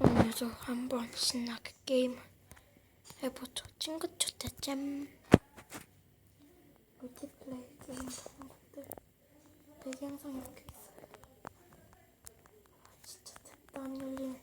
오늘도 한번 신나게 게임 해보죠. 친구 초대 잼. 멀티플레이 게임 하는 것들 배경상 이렇게 있어요. 아, 진짜 안 열리네.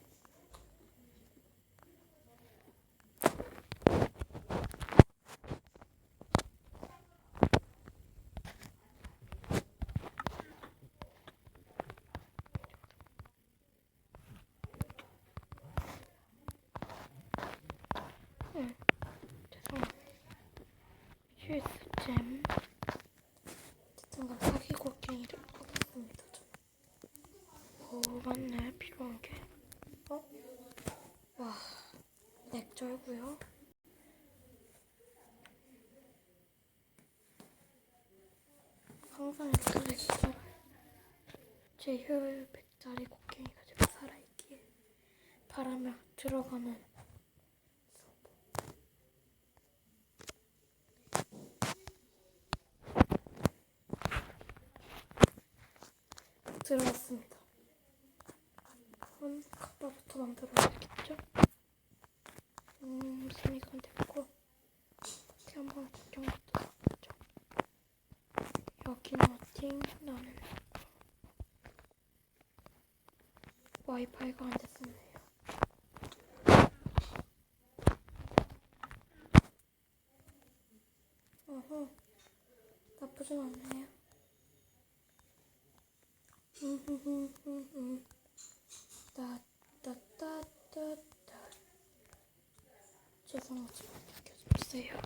죄송합니다. 어쨌든 간 사기고 게임을 하겠습니다. 오, 맞네. 필요한 게. 어? 와, 렉 쩔고요. 항상 쩔어요. 제 효율 100짜리 곡괭이가 지금 살아있기에 바라며 들어가는 들어왔습니다. 그럼 가빠부터 만들어야겠죠? 음, 세미건 됐고 이렇게 한번 구경부터 해보죠. 여기 너팅 나는 와이파이가 안. 어허, 나쁘진 않네요. 따따따따따 죄송하지만 느껴주세요.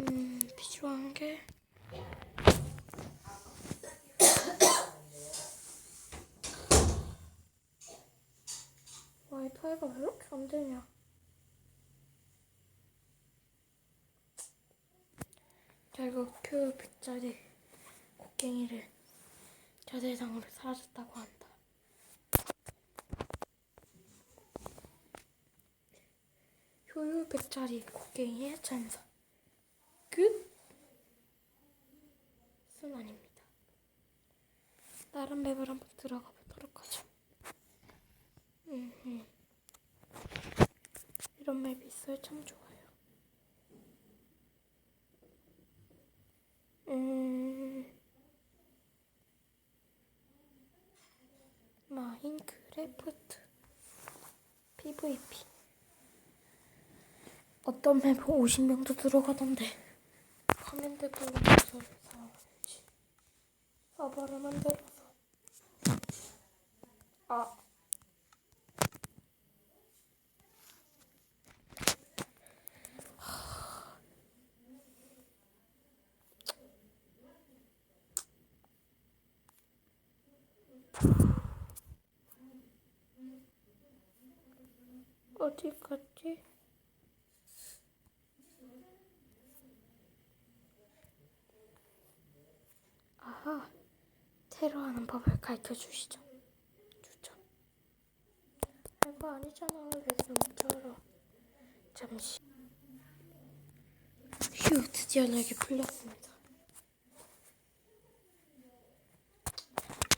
음 필요한 게 와이파이가 왜 이렇게 안 되냐? 자 이거 큐 100짜리 곡괭이를 저 세상으로 사라졌다고 한다. 효율 100짜리 곡괭이의 전설. 끝? 순환입니다. 다른 맵을 한번 들어가 보도록 하죠. 음흠. 이런 맵이 있어요. 참 좋아요. 음. 마인크래프트 PVP 어떤 맵은 50명도 들어가던데. 커맨드 블록을 사용하는지 서버를 만들어서. 아. 어디 갔지? 아하, 테러하는 법을 가르쳐 주시죠. 주죠. 이거 아니잖아. 왜 이렇게 쩔어? 잠시. 휴, 드디어 렉이 풀렸습니다.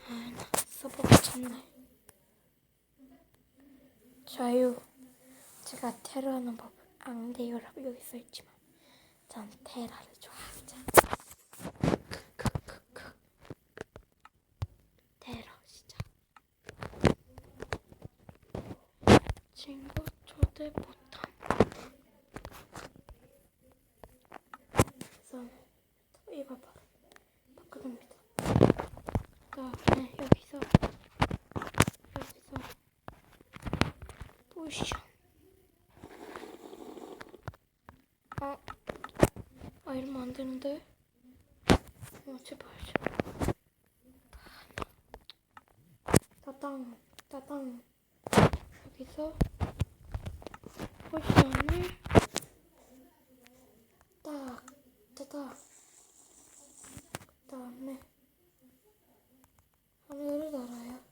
아, 나 서버가 찼네. 자유. 제가 테러하는 법 앙대요라고 여기 써있지만 전 테러를 좋아합니다. 크크크크. 테러 시작. 초대 못함. 그래서 이걸 바로 바꿔줍니다. 그다음에 여기서 여기서 포션. 아, 아 이러면 안 되는데. 어, 제발. 따당, 따당. 여기서 포션을 딱, 따다. 그 다음에 하늘을 날아요.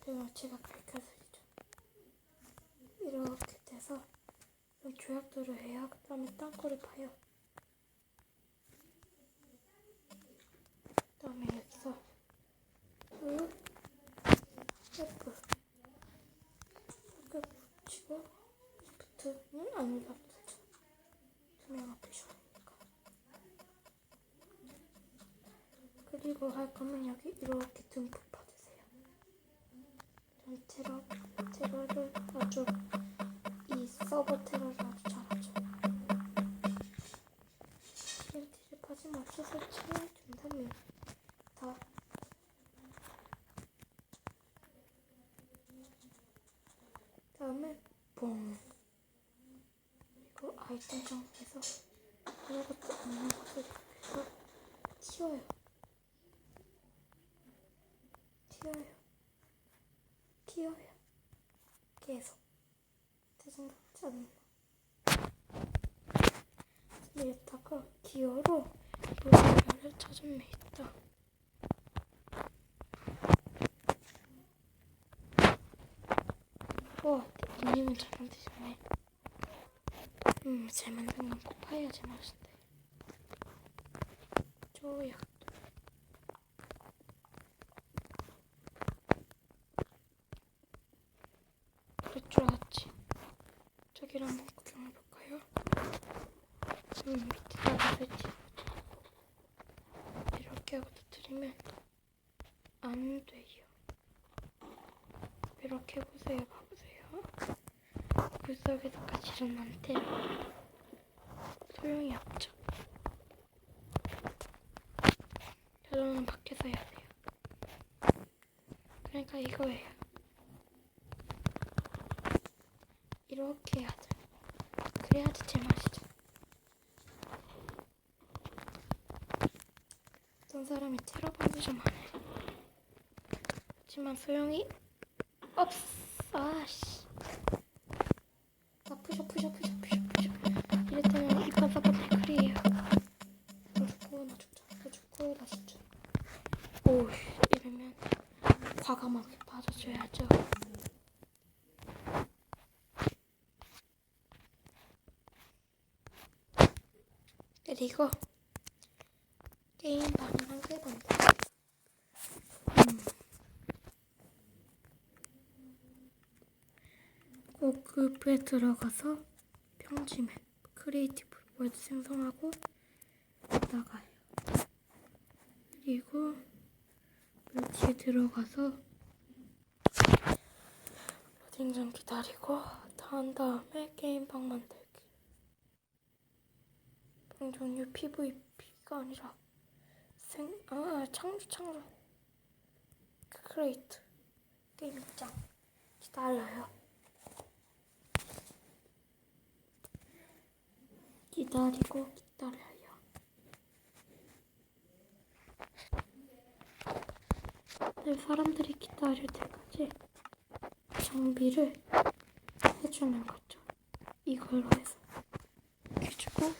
그리고 제가 가르쳐드리죠. 이렇게 돼서 이런 조약들을 해요. 그 다음에 땅굴을 파요. 그 다음에 여기서 쭉 그리고 리프트는 아무도 없죠. 투명한 피셔니까. 그리고 할 거면 여기 이렇게 듬뿍. 전 테러, 테러를 아주 이 서버 테러를 아주 잘하죠. TNT를 빠짐없이 설치해 준다면 다 다음에 뽕 그리고 아이템 정리해서 아무것도 없는 곳을 해서 튀어요 튀어요 튀어요 계속 대생각지 않나 이랬다가 기어로 찾은 애 있다 와, 님은 잘 만드셨네. 음, 잘 만든 건 폭파해야지 맛있대. 조약. 그럴 줄 알았지. 저기를 한번 구경해볼까요? 음, 설치해보자. 이렇게 하고 터뜨리면 안 돼요. 이렇게 보세요. 봐보세요. 물 속에서까지 일어난테 소용이 없죠. 결론은 밖에서 해야 돼요. 그러니까 이거예요. 이렇게 해야죠. 그래야지 제맛이죠. 어떤 사람이 테러 방지 좀 하네. 하지만 소용이 없어. 아씨. 아, 푸셔, 푸셔, 푸셔, 푸셔, 푸셔. 이랬더니 이 바사바 댓글이에요. 너 죽고, 나 죽자. 너 죽고, 나 죽자. 오, 이러면 과감하게 빠져줘야죠. 그리고 게임 방이랑 세번째. 고급에 들어가서 평지맵 크리에이티브 월드 생성하고 나가요. 그리고 물티에 들어가서 로딩 좀 기다리고 다 한 다음에 게임방 만들기. 방 종류 PVP가 아니라 생, 아, 창조, 창조. 크리에이트. 게임 입장. 기다려요. 기다리고 기다려요. 네, 사람들이 기다릴 때까지 장비를 해주는 거죠. 이걸로 해서. 해주고,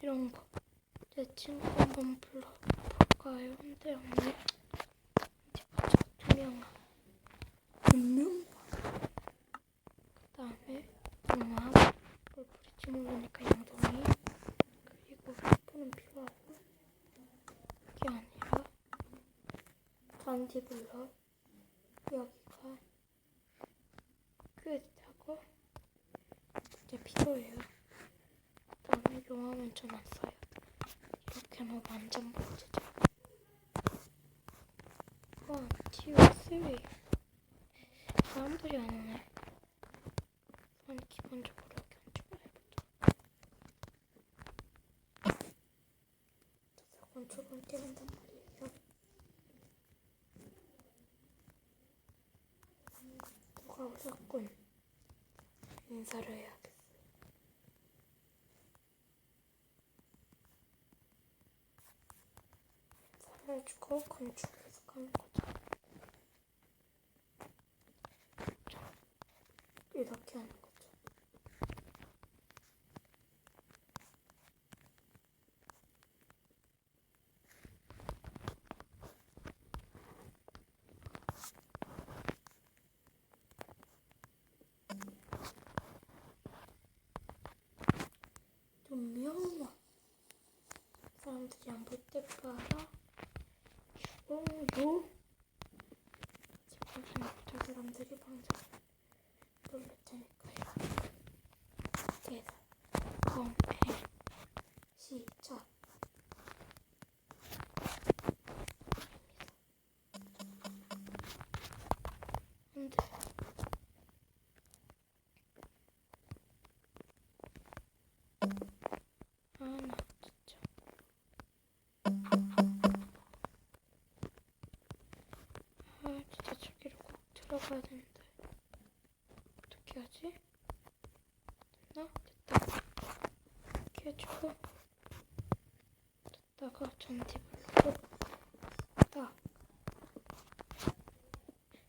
이런 거. 내 친구 한번 불러볼까요? 근데 없네. 어디 보자. 투명한. 분명. 그 다음에, 분명. 뭘 부릴지 모르니까 양동이 그리고 스푼은 필요하고 이게 아니라 반디블러 여기가 퀴즈하고 이제 필요해요 그 다음에 용암은 좀 안 써요 놓으면 완전 멋지죠 원, 투, 쓰리 사람들이 안 오네 난 기본적으로 이렇게 한쪽을 해보자. 건축은 깨는단 말이에요. 누가 오셨군. 인사를 해야 건축을 해석하는 거죠. 자, 이렇게 하는 거죠. 좀 명화 사람들이 안 볼 때 봐라 소도 집을 저 사람들이 먼저 놀랄 테니까요. 네, 대사 공해 네, 시작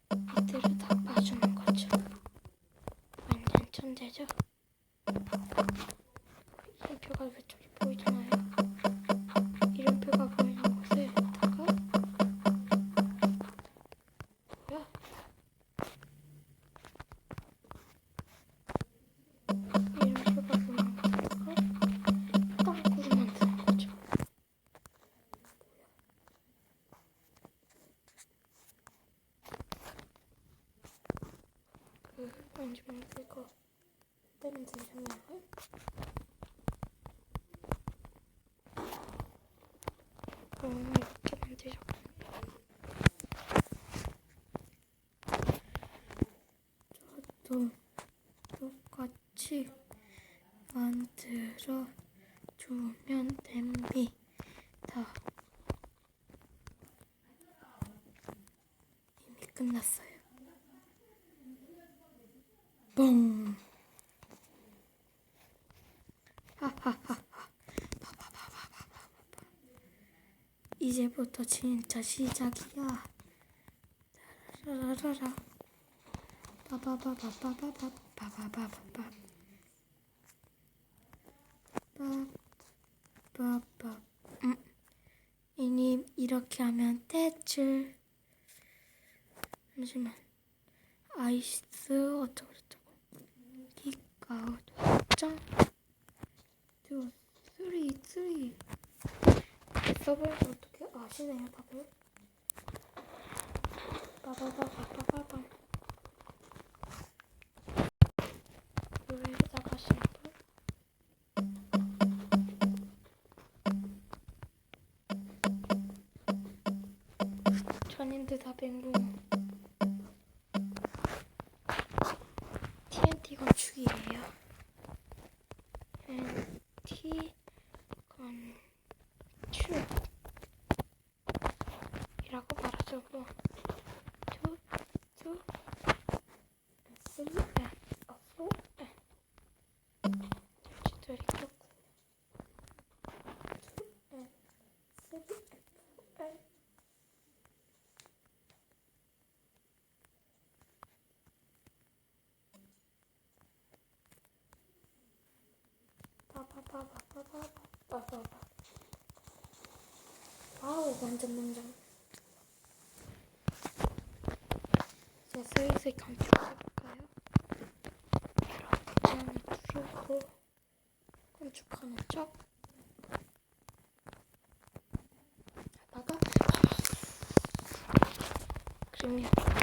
아들을 어, 다 봐주는 거죠. 완전 천재죠. Bence benimki o. Benim seçim yapayım. Olmuyor. Ben seçim 저도 똑같이 만들어 주면 됩니다. 뻥. 이제부터 진짜 시작이야. 라라라라. 빠바바바바바바바바바바바. 빠바바. 음. 이님 이렇게 하면 대출. 잠시만. 아이스 어쩌고 저쩌고. 킥아웃 확장. 투, 쓰리, 쓰리. 서버에서 어떻게 아시네요, 다들? 빠바바바바바바. 노래에다가 심플. 전인들 다 뱅고. TNT 건축이에요. NT 건축. 켰고. 투, N, S, F, N. 빠바바바바바바바바. 아우 완전 농장. 슬슬 건축해볼까요? 이렇게 안에 두르고 건축하는 척 하다가? 그러면